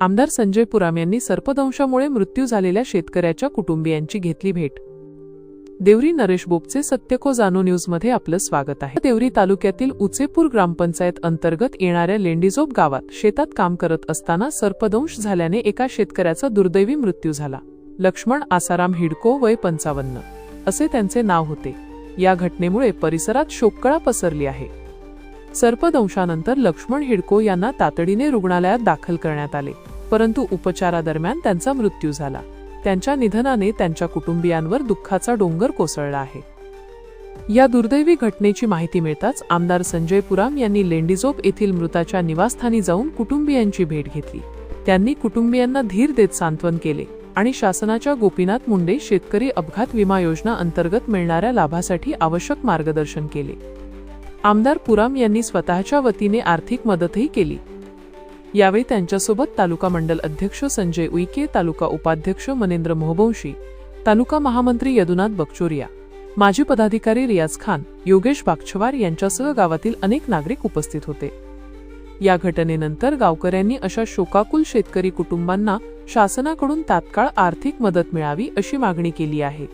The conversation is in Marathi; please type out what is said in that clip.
आमदार संजय पुराम यांनी सर्पदंशामुळे मृत्यू झालेल्या शेतकऱ्याच्या कुटुंबियांची घेतली भेट. देवरी नरेश बोपचे सत्यको जानो न्यूजमध्ये आपलं स्वागत आहे. देवरी तालुक्यातील उचेपूर ग्रामपंचायत अंतर्गत येणाऱ्या लेंडीजोब गावात शेतात काम करत असताना सर्पदंश झाल्याने एका शेतकऱ्याचा दुर्दैवी मृत्यू झाला. लक्ष्मण आसाराम हिडको वय पंचावन्न असे त्यांचे नाव होते. या घटनेमुळे परिसरात शोककळा पसरली आहे. सर्पदंशानंतर लक्ष्मण हिडको यांना तातडीने रुग्णालयात दाखल करण्यात आले. परंतु उपचारादरम्यान त्यांचा मृत्यू झाला. त्यांच्या निधनाने त्यांच्या कुटुंबियांवर दुःखाचा डोंगर कोसळला आहे. या दुर्दैवी घटनेची माहिती मिळताच आमदार संजय पुराम यांनी लेंडीजोप येथील मृताच्या निवासस्थानी जाऊन कुटुंबियांची भेट घेतली. त्यांनी कुटुंबियांना धीर देत सांत्वन केले आणि शासनाच्या गोपीनाथ मुंडे शेतकरी अपघात विमा योजना अंतर्गत मिळणाऱ्या लाभासाठी आवश्यक मार्गदर्शन केले. आमदार पुराम यांनी स्वतःच्या वतीने आर्थिक मदतही केली. यावेळी त्यांच्यासोबत तालुका मंडल अध्यक्ष संजय उईके तालुका उपाध्यक्ष मनेंद्र मोहबंशी तालुका महामंत्री यदुनाथ बकचोरिया माजी पदाधिकारी रियाज खान योगेश बागछवार यांच्यासह गावातील अनेक नागरिक उपस्थित होते. या घटनेनंतर गावकऱ्यांनी अशा शोकाकुल शेतकरी कुटुंबांना शासनाकडून तात्काळ आर्थिक मदत मिळावी अशी मागणी केली आहे.